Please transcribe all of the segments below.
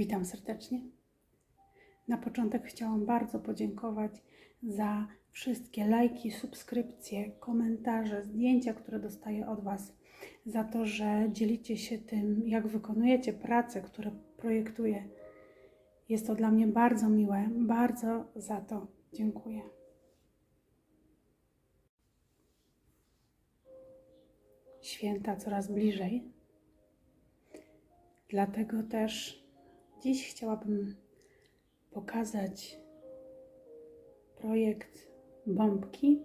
Witam serdecznie. Na początek chciałam bardzo podziękować za wszystkie lajki, subskrypcje, komentarze, zdjęcia, które dostaję od Was, za to, że dzielicie się tym, jak wykonujecie prace, które projektuję. Jest to dla mnie bardzo miłe, bardzo za to dziękuję. Święta coraz bliżej. Dlatego też dziś chciałabym pokazać projekt bombki,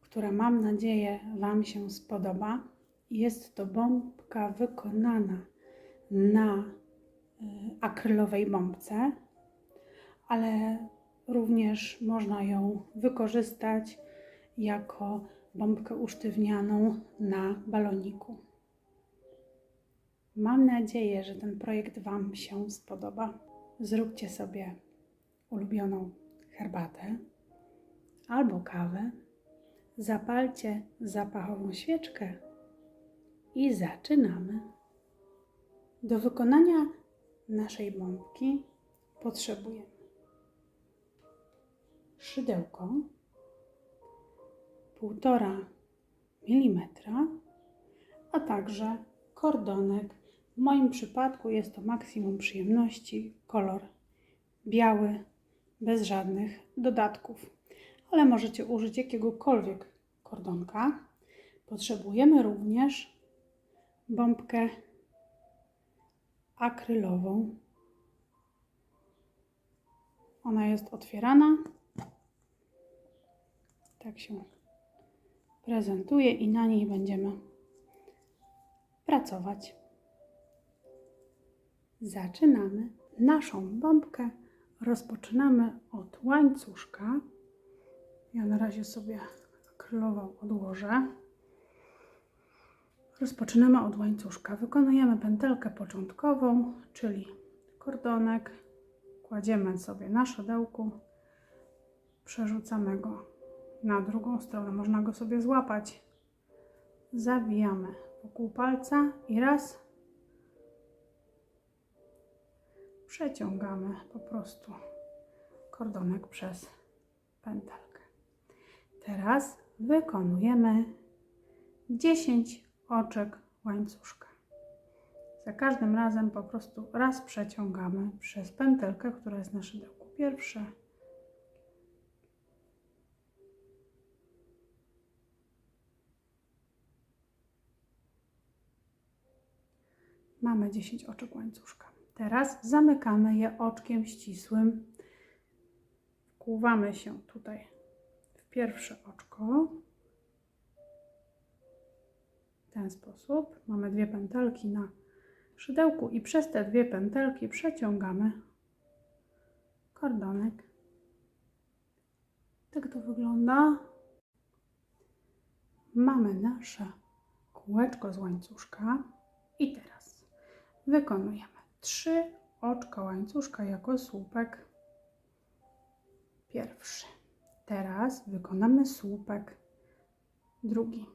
która mam nadzieję Wam się spodoba. Jest to bombka wykonana na y, akrylowej bombce, ale również można ją wykorzystać jako bombkę usztywnianą na baloniku. Mam nadzieję, że ten projekt Wam się spodoba. Zróbcie sobie ulubioną herbatę albo kawę, zapalcie zapachową świeczkę i zaczynamy. Do wykonania naszej bombki potrzebujemy szydełko 1,5 mm, a także kordonek. W moim przypadku jest to maksimum przyjemności, kolor biały, bez żadnych dodatków, ale możecie użyć jakiegokolwiek kordonka. Potrzebujemy również bombkę akrylową. Ona jest otwierana. Tak się prezentuje i na niej będziemy pracować. Zaczynamy. Naszą bombkę rozpoczynamy od łańcuszka. Ja na razie sobie akrylową odłożę. Rozpoczynamy od łańcuszka. Wykonujemy pętelkę początkową, czyli kordonek. Kładziemy sobie na szydełku, przerzucamy go na drugą stronę. Można go sobie złapać. Zawijamy wokół palca i raz przeciągamy po prostu kordonek przez pętelkę. Teraz wykonujemy 10 oczek łańcuszka. Za każdym razem po prostu raz przeciągamy przez pętelkę, która jest na szydełku. Pierwsze, Mamy 10 oczek łańcuszka. Teraz zamykamy je oczkiem ścisłym. Wkłuwamy się tutaj w pierwsze oczko. W ten sposób. Mamy dwie pętelki na szydełku i przez te dwie pętelki przeciągamy kordonek. Tak to wygląda. Mamy nasze kółeczko z łańcuszka i teraz wykonujemy trzy oczka łańcuszka jako słupek pierwszy. Teraz wykonamy słupek drugi.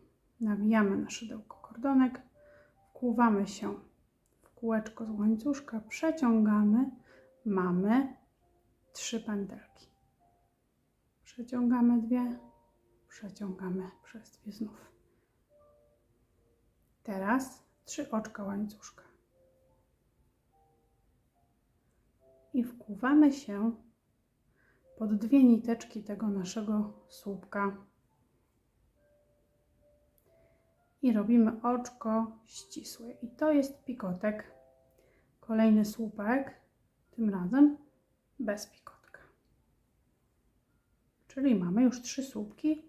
Nawijamy na szydełko kordonek, wkłuwamy się w kółeczko z łańcuszka, przeciągamy, mamy trzy pętelki. Przeciągamy dwie, przeciągamy przez dwie znów. Teraz trzy oczka łańcuszka. I wkłuwamy się pod dwie niteczki tego naszego słupka. I robimy oczko ścisłe. I to jest pikotek. Kolejny słupek, tym razem bez pikotka. Czyli mamy już trzy słupki,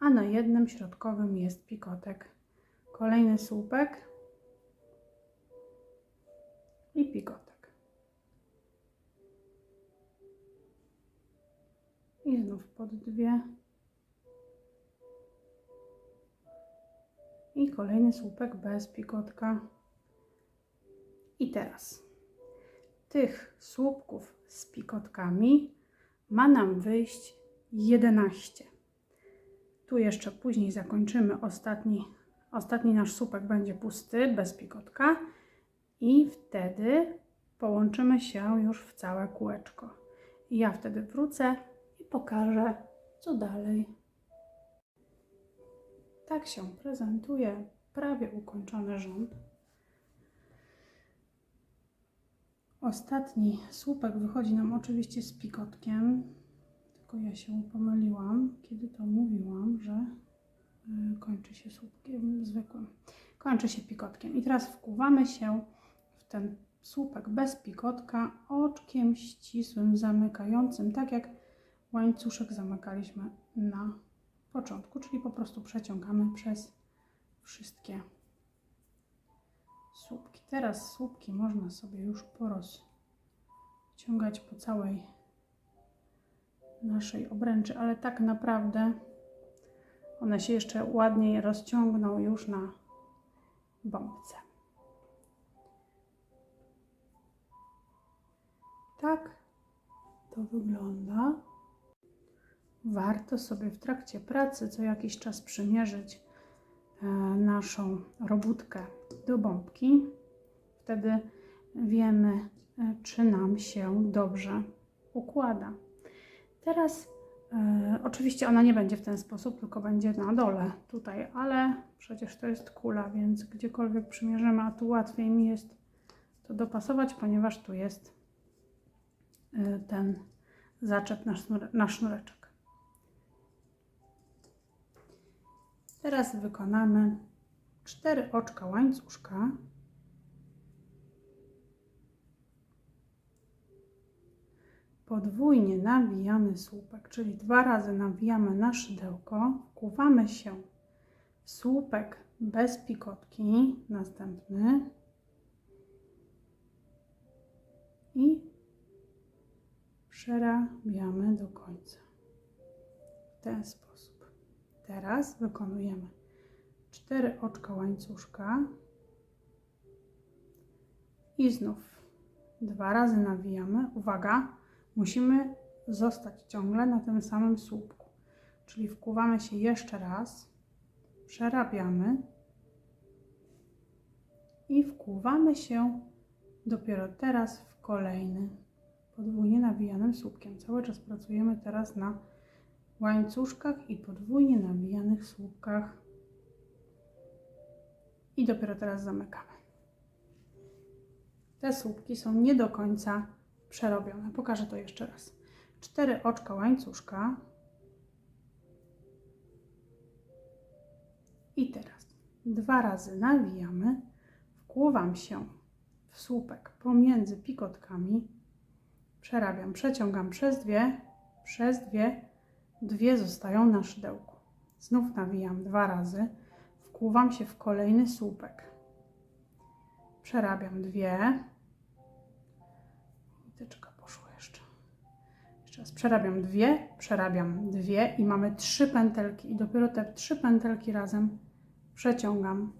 a na jednym środkowym jest pikotek. Kolejny słupek i pikotek. Znów pod dwie. I kolejny słupek bez pikotka. I teraz tych słupków z pikotkami ma nam wyjść 11. Tu jeszcze później zakończymy ostatni, ostatni nasz słupek będzie pusty, bez pikotka i wtedy połączymy się już w całe kółeczko. Ja wtedy wrócę i pokażę, co dalej. Tak się prezentuje prawie ukończony rząd. Ostatni słupek wychodzi nam oczywiście z pikotkiem, tylko ja się pomyliłam, kiedy to mówiłam, że y, kończy się słupkiem zwykłym. Kończy się pikotkiem. I teraz wkuwamy się w ten słupek bez pikotka oczkiem ścisłym, zamykającym, tak jak łańcuszek zamykaliśmy na początku, czyli po prostu przeciągamy przez wszystkie słupki. Teraz słupki można sobie już porozciągać po całej naszej obręczy, ale tak naprawdę one się jeszcze ładniej rozciągną już na bombce. Tak to wygląda. Warto sobie w trakcie pracy co jakiś czas przymierzyć e, naszą robótkę do bombki. Wtedy wiemy, e, czy nam się dobrze układa. Teraz e, oczywiście ona nie będzie w ten sposób, tylko będzie na dole tutaj, ale przecież to jest kula, więc gdziekolwiek przymierzymy, a tu łatwiej mi jest to dopasować, ponieważ tu jest ten zaczep na, sznure, na sznureczek. Teraz wykonamy cztery oczka łańcuszka. Podwójnie nawijany słupek, czyli dwa razy nawijamy na szydełko, wkuwamy się w słupek bez pikotki, następny i przerabiamy do końca. W ten sposób. Teraz wykonujemy cztery oczka łańcuszka i znów dwa razy nawijamy. Uwaga, musimy zostać ciągle na tym samym słupku. Czyli wkuwamy się jeszcze raz, przerabiamy i wkuwamy się dopiero teraz w kolejny podwójnie nawijanym słupkiem. Cały czas pracujemy teraz na łańcuszkach i podwójnie nawijanych słupkach i dopiero teraz zamykamy. Te słupki są nie do końca przerobione. Pokażę to jeszcze raz. Cztery oczka łańcuszka. I teraz dwa razy nawijamy, wkłuwam się w słupek pomiędzy pikotkami, przerabiam, przeciągam przez dwie, przez dwie, dwie zostają na szydełku. Znów nawijam dwa razy, wkłuwam się w kolejny słupek. Przerabiam dwie. Niteczka poszła jeszcze. Jeszcze raz przerabiam dwie, przerabiam dwie i mamy trzy pętelki i dopiero te trzy pętelki razem przeciągam.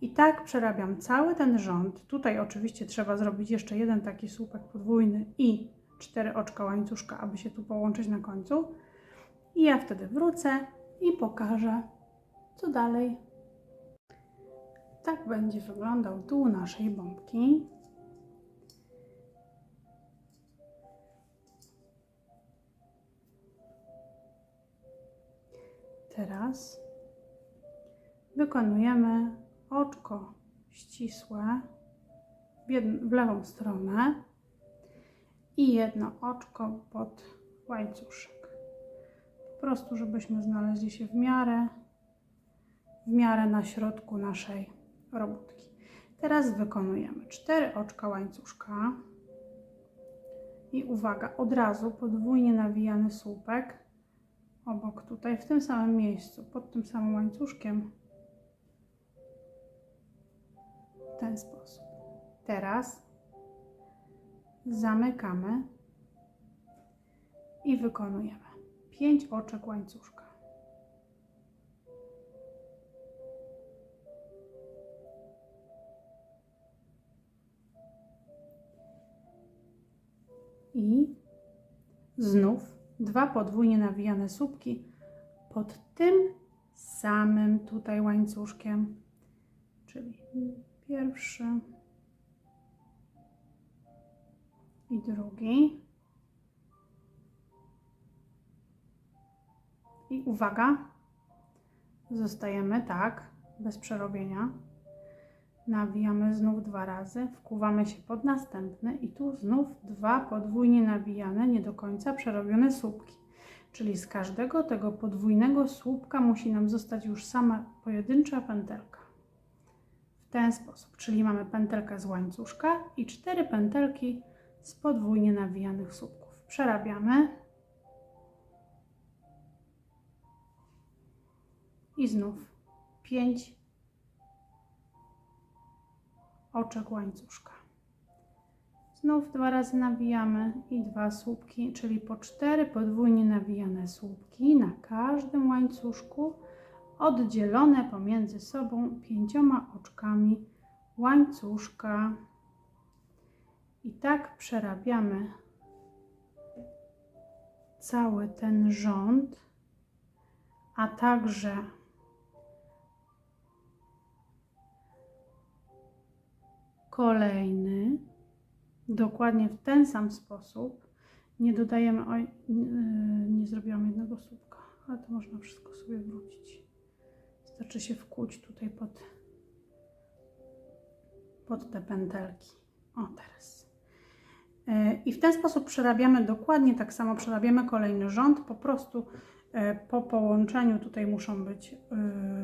I tak przerabiam cały ten rząd. Tutaj oczywiście trzeba zrobić jeszcze jeden taki słupek podwójny i cztery oczka łańcuszka, aby się tu połączyć na końcu. I ja wtedy wrócę i pokażę, co dalej. Tak będzie wyglądał dół naszej bombki. Teraz wykonujemy oczko ścisłe w, w lewą stronę i jedno oczko pod łańcuszek. Po prostu, żebyśmy znaleźli się w miarę, w miarę na środku naszej robótki. Teraz wykonujemy cztery oczka łańcuszka i uwaga, od razu podwójnie nawijany słupek obok tutaj, w tym samym miejscu, pod tym samym łańcuszkiem w ten sposób. Teraz zamykamy i wykonujemy 5 oczek łańcuszka. I znów dwa podwójnie nawijane słupki pod tym samym tutaj łańcuszkiem, czyli pierwszy i drugi. I uwaga, zostajemy tak, bez przerobienia. Nawijamy znów dwa razy, wkuwamy się pod następny i tu znów dwa podwójnie nawijane, nie do końca przerobione słupki. Czyli z każdego tego podwójnego słupka musi nam zostać już sama pojedyncza pętelka. W ten sposób, czyli mamy pętelkę z łańcuszka i cztery pętelki z podwójnie nawijanych słupków. Przerabiamy. I znów 5 oczek łańcuszka. Znów dwa razy nawijamy i dwa słupki, czyli po cztery podwójnie nawijane słupki na każdym łańcuszku, oddzielone pomiędzy sobą pięcioma oczkami łańcuszka. I tak przerabiamy cały ten rząd, a także kolejny, dokładnie w ten sam sposób. Nie dodajemy, oj, nie, nie zrobiłam jednego słupka, ale to można wszystko sobie wrócić. Wystarczy się wkuć tutaj pod, pod te pętelki. O, teraz. E, I w ten sposób przerabiamy dokładnie tak samo, przerabiamy kolejny rząd, po prostu e, po połączeniu tutaj muszą być, e,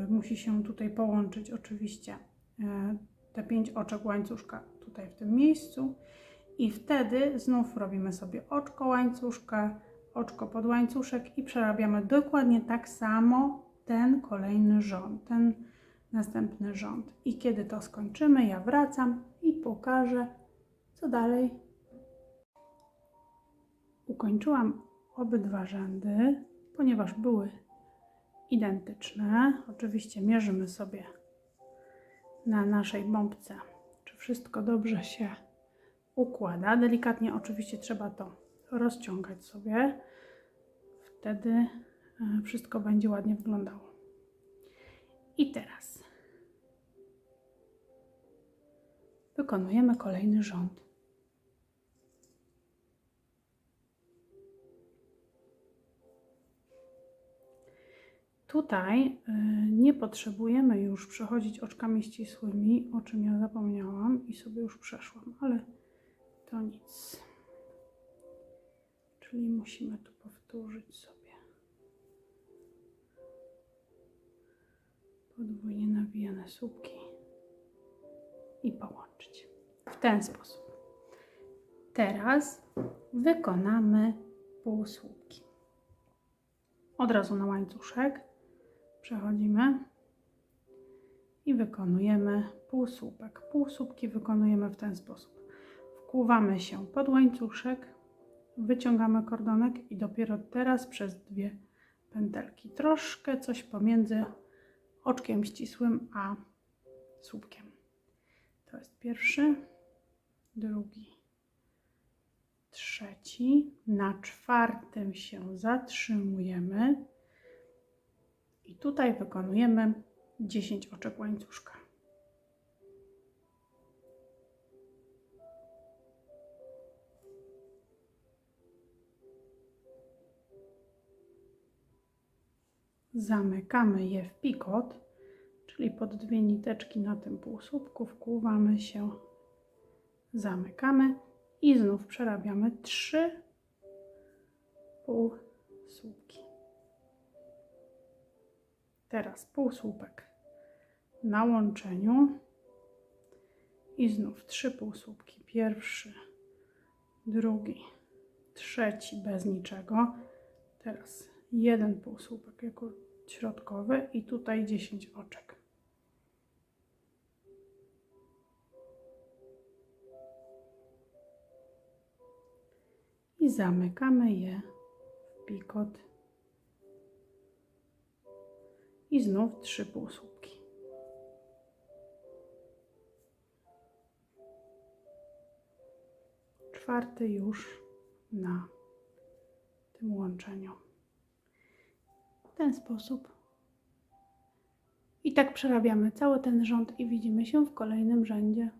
musi się tutaj połączyć oczywiście te pięć oczek łańcuszka tutaj w tym miejscu i wtedy znów robimy sobie oczko łańcuszka, oczko pod łańcuszek i przerabiamy dokładnie tak samo ten kolejny rząd, ten następny rząd. I kiedy to skończymy, ja wracam i pokażę, co dalej. Ukończyłam obydwa rzędy, ponieważ były identyczne. Oczywiście mierzymy sobie na naszej bombce, czy wszystko dobrze się układa. Delikatnie oczywiście trzeba to rozciągać sobie. Wtedy e, wszystko będzie ładnie wyglądało. I teraz wykonujemy kolejny rząd. Tutaj y, nie potrzebujemy już przechodzić oczkami ścisłymi, o czym ja zapomniałam i sobie już przeszłam, ale to nic. Czyli musimy tu powtórzyć sobie. Podwójnie nawijane słupki i połączyć. W ten sposób. Teraz wykonamy półsłupki. Od razu na łańcuszek przechodzimy i wykonujemy półsłupek. Półsłupki wykonujemy w ten sposób. Wkłuwamy się pod łańcuszek, wyciągamy kordonek i dopiero teraz przez dwie pętelki. Troszkę coś pomiędzy oczkiem ścisłym a słupkiem. To jest pierwszy, drugi, trzeci. Na czwartym się zatrzymujemy i tutaj wykonujemy 10 oczek łańcuszka. Zamykamy je w pikot, czyli pod dwie niteczki na tym półsłupku wkłuwamy się, zamykamy i znów przerabiamy trzy półsłupki. Teraz półsłupek na łączeniu i znów trzy półsłupki. Pierwszy, drugi, trzeci bez niczego. Teraz jeden półsłupek jako środkowy i tutaj 10 oczek. I zamykamy je w pikot i znów trzy półsłupki. Czwarty już na tym łączeniu. W ten sposób. I tak przerabiamy cały ten rząd i widzimy się w kolejnym rzędzie.